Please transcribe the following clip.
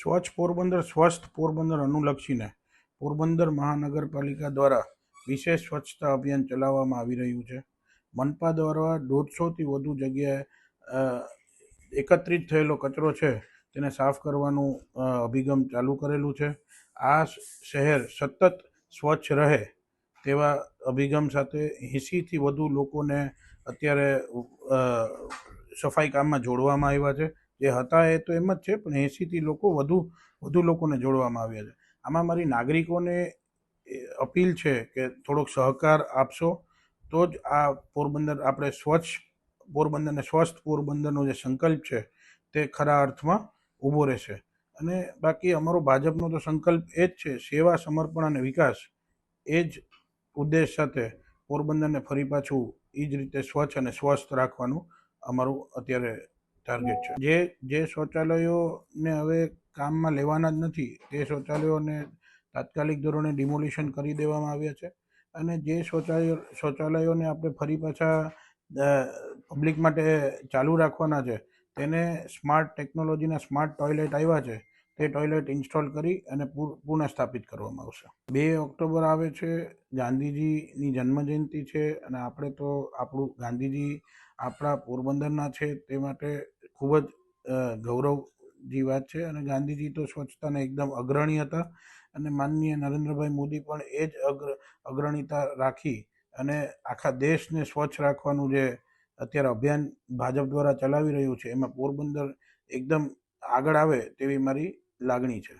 સ્વચ્છ પોરબંદર, સ્વસ્થ પોરબંદર અનુલક્ષીને પોરબંદર મહાનગરપાલિકા દ્વારા વિશેષ સ્વચ્છતા અભિયાન ચલાવવામાં આવી રહ્યું છે. મનપા દ્વારા દોઢસોથી વધુ જગ્યાએ એકત્રિત થયેલો કચરો છે, તેને સાફ કરવાનું અભિગમ ચાલુ કરેલું છે. આ શહેર સતત સ્વચ્છ રહે તેવા અભિગમ સાથે એંસીથી વધુ લોકોને અત્યારે સફાઈ કામમાં જોડવામાં આવ્યા છે. જે હતા એ તો એમ જ છે, પણ એંસીથી લોકો વધુ વધુ લોકોને જોડવામાં આવ્યા છે. આમાં મારી નાગરિકોને અપીલ છે કે થોડોક સહકાર આપશો તો જ આ પોરબંદર, આપણે સ્વચ્છ પોરબંદરને સ્વસ્થ પોરબંદરનો જે સંકલ્પ છે તે ખરા અર્થમાં ઊભો રહેશે. અને બાકી અમારો ભાજપનો તો સંકલ્પ એ જ છે, સેવા, સમર્પણ અને વિકાસ એ જ ઉદ્દેશ સાથે પોરબંદરને ફરી પાછું એ જ રીતે સ્વચ્છ અને સ્વસ્થ રાખવાનું અમારું અત્યારે ટાર્ગેટ છે. જે જે શૌચાલયોને હવે કામમાં લેવાના જ નથી, તે શૌચાલયોને તાત્કાલિક ધોરણે ડિમોલિશન કરી દેવામાં આવ્યા છે અને જે શૌચાલયો, શૌચાલયોને આપણે ફરી પાછા પબ્લિક માટે ચાલુ રાખવાના છે, તેને સ્માર્ટ ટેકનોલોજીના સ્માર્ટ ટોયલેટ આવ્યા છે, તે ટોયલેટ ઇન્સ્ટોલ કરી અને પુનઃ પુનઃસ્થાપિત કરવામાં આવશે. બે ઓક્ટોબર આવે છે, ગાંધીજીની જન્મજયંતિ છે અને આપણે તો આપણું ગાંધીજી આપણા પોરબંદરના છે તે માટે ખૂબ જ ગૌરવજી વાત છે અને ગાંધીજી તો સ્વચ્છતાના એકદમ અગ્રણી હતા અને માનનીય નરેન્દ્રભાઈ મોદી પણ એ જ અગ્ર, અગ્રણીતા રાખી અને આખા દેશને સ્વચ્છ રાખવાનું જે અત્યારે અભિયાન ભાજપ દ્વારા ચલાવી રહ્યું છે, એમાં પોરબંદર એકદમ આગળ આવે તેવી મારી લાગણી છે.